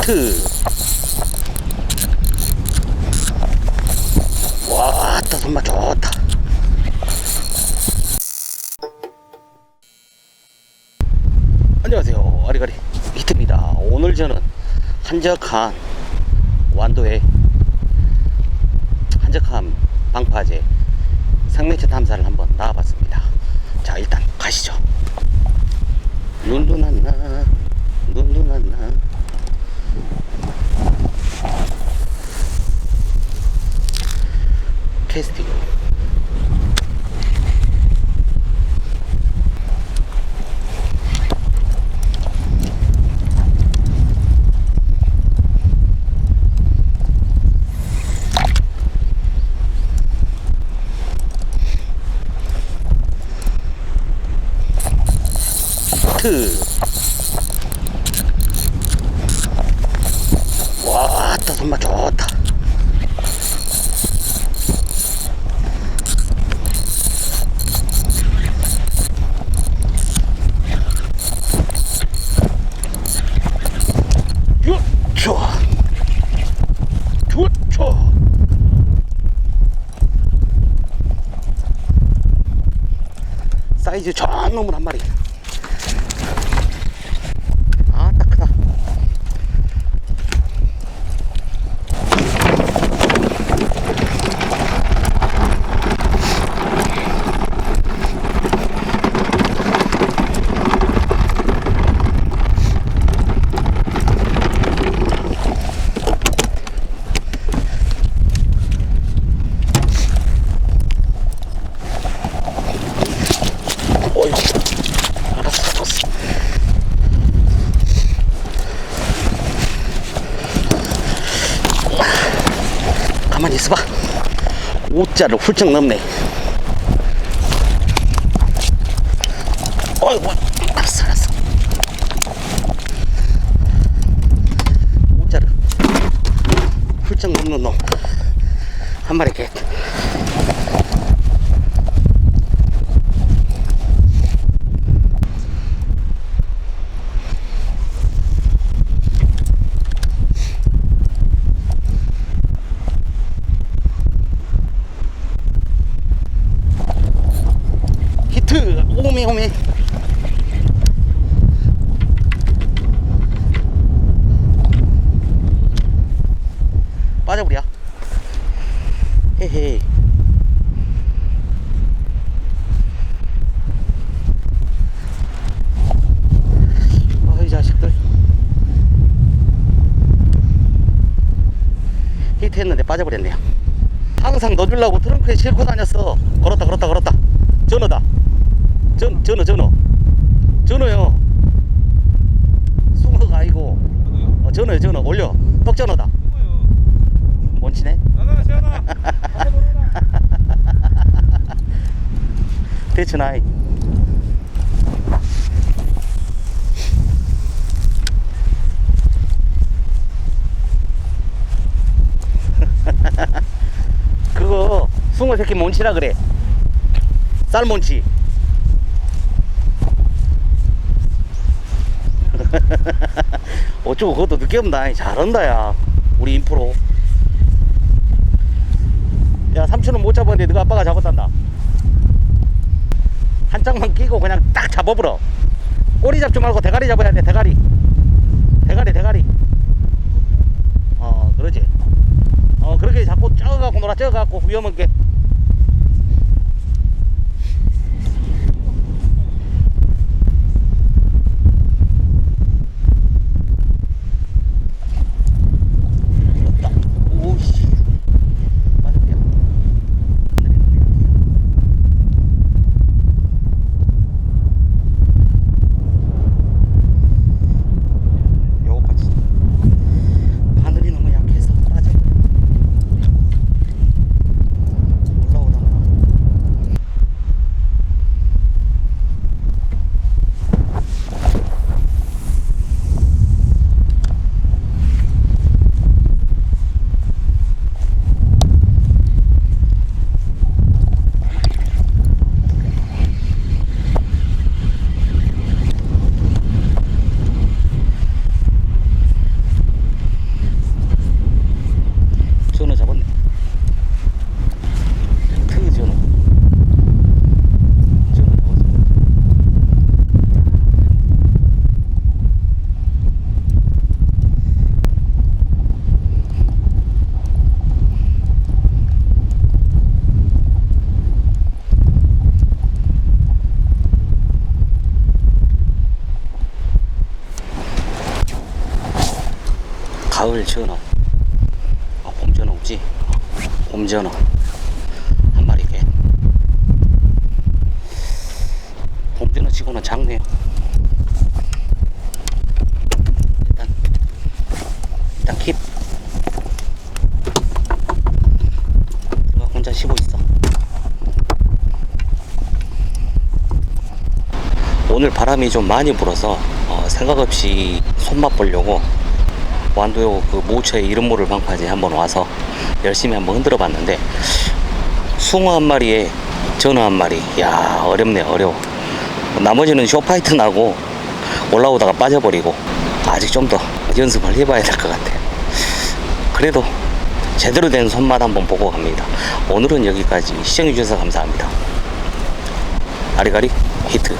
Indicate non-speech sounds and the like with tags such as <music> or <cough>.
히트. 와, 또 손맛 좋다. 안녕하세요. 아리가리 히트입니다. 오늘 저는 한적한 완도에 한적한 방파제 생명체 탐사를 한번 나와봤습니다. 자, 일단 가시죠. 눈도 났나, 눈도 났나. 캐스팅. 히트. 와, 또 손맛 좋다. 좋죠. 좋죠. 사이즈 전 놈을 한 마리. 아, 딱 크다. 어이구, 알았어, 알았어. 가만히 있어봐. 오자를 훌쩍 넘네. 어이구, 알았어, 알았어. 오자를 훌쩍 넘는 놈. 한 마리 개. 히트! 오메, 오메. 빠져버려. 헤헤. 어이 자식들. 히트했는데 빠져버렸네요. 항상 넣어주려고 트렁크에 싣고 다녔어. 걸었다, 걸었다, 걸었다. 전어다. 전, 전어, 전어. 전어요. 숭어가 아니고, 어, 전어요, 전어. 올려. 떡전어다. 뭔치네? 대천아이. 그거 숭어 새끼 몬치라 그래. 쌀 몬치. <laughs> 어쩌고 그것도 늦게 온다. 잘한다 야. 우리 인프로. 야 삼촌은 못 잡았는데 너가 아빠가 잡았단다. 한 짝만 끼고 그냥 딱 잡아버려. 꼬리 잡지 말고 대가리 잡아야 돼 대가리. 대가리 대가리. 어 그러지. 어 그렇게 자꾸 쪄갖고 놀아 쪄갖고 위험한 게. 오씨. 맞았대요. 하늘이 너무 약해요. 요거 같이 바늘이 너무 약해서 빠져버려 가을 전어. 아, 봄 전어 없지? 어, 봄 전어. 한 마리 개. 봄 전어 치고는 작네요. 일단, 일단 킵. 누가 혼자 쉬고 있어. 오늘 바람이 좀 많이 불어서 어, 생각 없이 손맛 보려고 완도 그 모처의 이름 모를 방파제 한번 와서 열심히 한번 흔들어 봤는데 숭어 한 마리에 전어 한 마리. 야 어렵네 어려워. 나머지는 쇼파이트 나고 올라오다가 빠져버리고 아직 좀 더 연습을 해봐야 될 것 같아. 그래도 제대로 된 손맛 한번 보고 갑니다. 오늘은 여기까지. 시청해주셔서 감사합니다. 아리가리 히트